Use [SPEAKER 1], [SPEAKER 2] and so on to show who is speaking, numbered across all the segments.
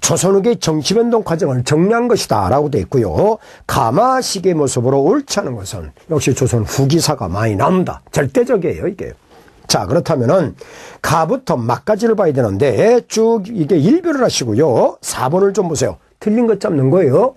[SPEAKER 1] 조선후기의 정치변동 과정을 정리한 것이다 라고 되어 있고요. 가마식의 모습으로 옳지 않은 것은 역시 조선 후기사가 많이 나옵니다. 절대적이에요 이게. 자 그렇다면은 가부터 막까지를 봐야 되는데 쭉 이게 일별을 하시고요. 4번을 좀 보세요. 틀린 것 잡는 거예요.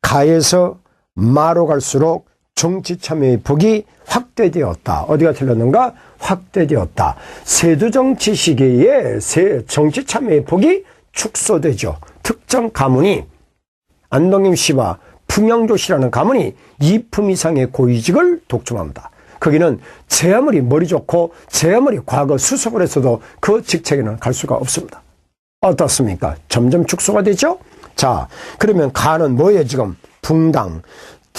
[SPEAKER 1] 가에서 마로 갈수록 정치 참여의 폭이 확대되었다. 어디가 틀렸는가? 확대되었다. 세두 정치 시기에 세 정치 참여의 폭이 축소되죠. 특정 가문이 안동임 씨와 풍영조 씨라는 가문이 2품 이상의 고위직을 독점합니다. 거기는 제 아무리 머리 좋고 제 아무리 과거 수석을 했어도 그 직책에는 갈 수가 없습니다. 어떻습니까? 점점 축소가 되죠? 자, 그러면 가는 뭐예요, 지금? 붕당.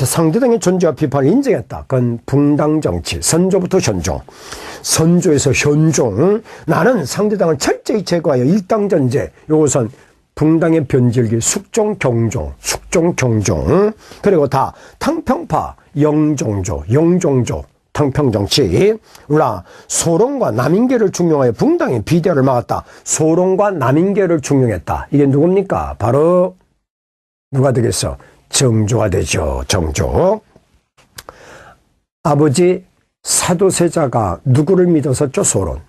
[SPEAKER 1] 상대당의 존재와 비판을 인정했다. 그건 붕당 정치. 선조부터 현종. 선조에서 현종. 나는 상대당을 철저히 제거하여 일당 전제. 요것은 붕당의 변질기 숙종 경종, 숙종 경종. 그리고 다 탕평파 영종조, 영종조. 탕평정치. 우라 소롱과 남인계를 중용하여 붕당의 비대를 막았다. 소롱과 남인계를 중용했다. 이게 누굽니까? 바로 누가 되겠어? 정조가 되죠. 정조. 아버지 사도세자가 누구를 믿어서죠? 소론.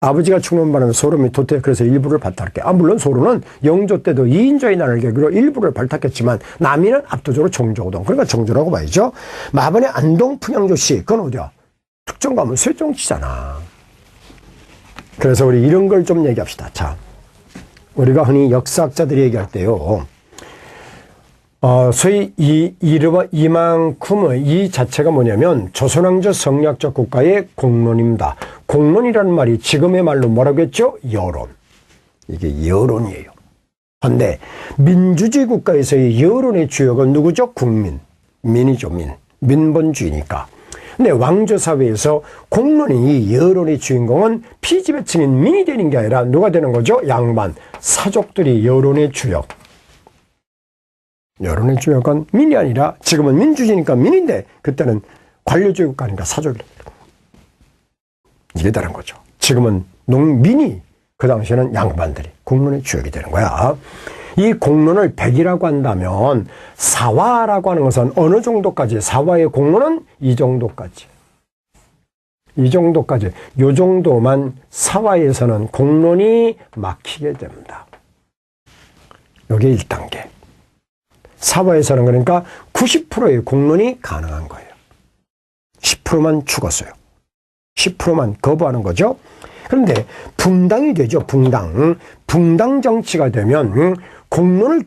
[SPEAKER 1] 아버지가 바람에 소론이 도태 그래서 일부를 발탁할게. 아 물론 소론은 영조 때도 2인조의 난을 계기로 일부를 발탁했지만 남이는 압도적으로 정조거든. 그러니까 정조라고 봐야죠. 마번의 안동 풍양조 씨 그건 어디야? 특정 가면 쇠정치잖아. 그래서 우리 이런 걸 좀 얘기합시다. 자, 우리가 흔히 역사학자들이 얘기할 때요. 어, 소위 이, 이르와 이만큼의 이 자체가 뭐냐면 조선왕조 성리학적 국가의 공론입니다. 공론이라는 말이 지금의 말로 뭐라고 했죠? 여론. 이게 여론이에요. 근데 민주주의 국가에서의 여론의 주역은 누구죠? 국민. 민이죠, 민. 민본주의니까. 근데 왕조사회에서 공론이 이 여론의 주인공은 피지배층인 민이 되는 게 아니라 누가 되는 거죠? 양반. 사족들이 여론의 주역. 여론의 주역은 민이 아니라 지금은 민주주의니까 민인데 그때는 관료주의 국가니까 사족이 이게 다른 거죠. 지금은 농민이 그 당시에는 양반들이 공론의 주역이 되는 거야. 이 공론을 백이라고 한다면 사화라고 하는 것은 어느 정도까지 사화의 공론은 이 정도까지 이 정도까지 요 정도만 사화에서는 공론이 막히게 됩니다. 요게 1단계. 사화에서는 그러니까 90%의 공론이 가능한 거예요. 10%만 죽었어요. 10%만 거부하는 거죠. 그런데 붕당이 되죠. 붕당. 붕당 정치가 되면 공론을